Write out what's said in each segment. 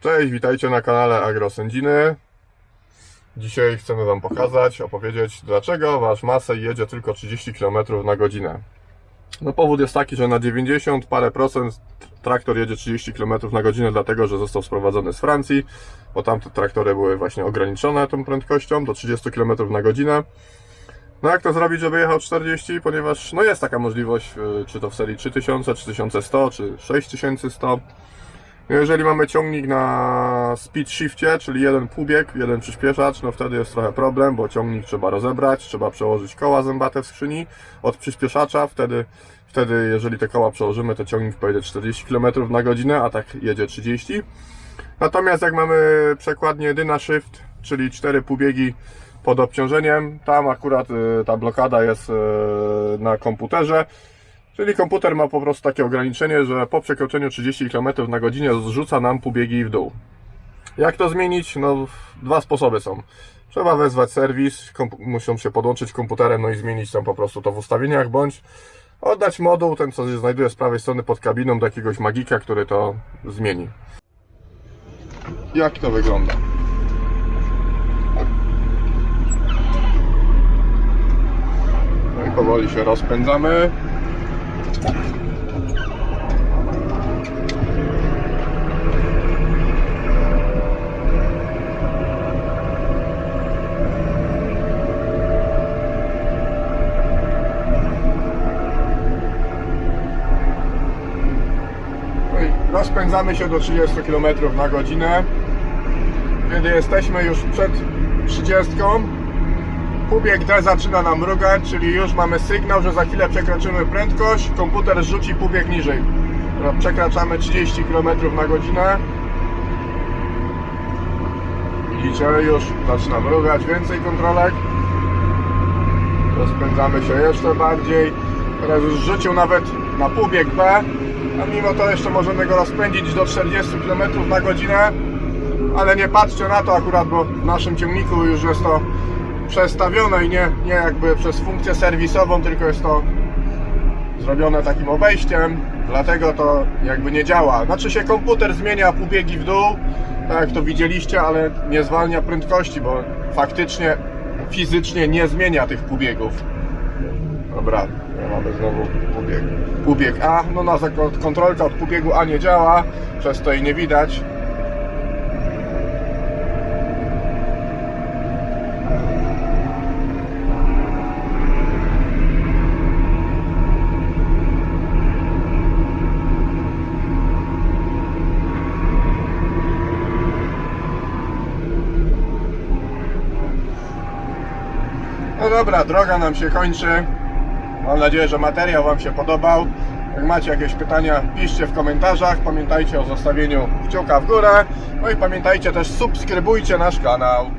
Cześć, witajcie na kanale Agrosędziny. Dzisiaj chcemy Wam pokazać, opowiedzieć, dlaczego Wasz Masej jedzie tylko 30 km na godzinę. No powód jest taki, że na 90 parę procent traktor jedzie 30 km na godzinę, dlatego że został sprowadzony z Francji, bo tamte traktory były właśnie ograniczone tą prędkością do 30 km na godzinę. No jak to zrobić, żeby jechał 40? Ponieważ no jest taka możliwość, y, czy to w serii 3000, 3100, czy 6100. Jeżeli mamy ciągnik na speed shifcie, czyli jeden półbieg, jeden przyspieszacz, no wtedy jest trochę problem, bo ciągnik trzeba rozebrać, trzeba przełożyć koła zębate w skrzyni od przyspieszacza, wtedy, wtedy jeżeli te koła przełożymy, to ciągnik pojedzie 40 km na godzinę, a tak jedzie 30. Natomiast jak mamy przekładnię Dyna Shift, czyli cztery półbiegi pod obciążeniem, tam akurat y, ta blokada jest y, na komputerze, Czyli komputer ma po prostu takie ograniczenie, że po przekroczeniu 30 km na godzinę zrzuca nam półbiegi w dół. Jak to zmienić? No, dwa sposoby są. Trzeba wezwać serwis, muszą się podłączyć komputerem, no i zmienić tam po prostu to w ustawieniach, bądź oddać moduł, ten co się znajduje z prawej strony pod kabiną, do jakiegoś magika, który to zmieni. Jak to wygląda? No i powoli się rozpędzamy. Rozpędzamy się do 30 km na godzinę. Kiedy jesteśmy już przed 30, Półbieg D zaczyna nam mrugać, czyli już mamy sygnał, że za chwilę przekroczymy prędkość. Komputer rzuci półbieg niżej. Przekraczamy 30 km na godzinę. Widzicie, już zaczyna mrugać więcej kontrolek. Rozpędzamy się jeszcze bardziej. Teraz już rzucił nawet na półbieg B, a mimo to jeszcze możemy go rozpędzić do 40 km na godzinę. Ale nie patrzcie na to akurat, bo w naszym ciągniku już jest to przestawione i nie, nie jakby przez funkcję serwisową, tylko jest to zrobione takim obejściem, dlatego to jakby nie działa. Znaczy się komputer zmienia półbiegi w dół, tak jak to widzieliście, ale nie zwalnia prędkości, bo faktycznie, fizycznie nie zmienia tych półbiegów. Dobra, mamy znowu półbieg. Półbieg A, no na kontrolka od półbiegu A nie działa, przez to jej nie widać. No dobra, droga nam się kończy. Mam nadzieję, że materiał Wam się podobał. Jak macie jakieś pytania, piszcie w komentarzach. Pamiętajcie o zostawieniu kciuka w górę. No i pamiętajcie też, subskrybujcie nasz kanał.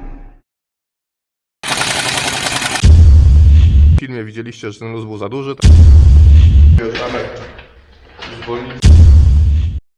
W filmie widzieliście, że ten luz był za duży. Zwolnicy.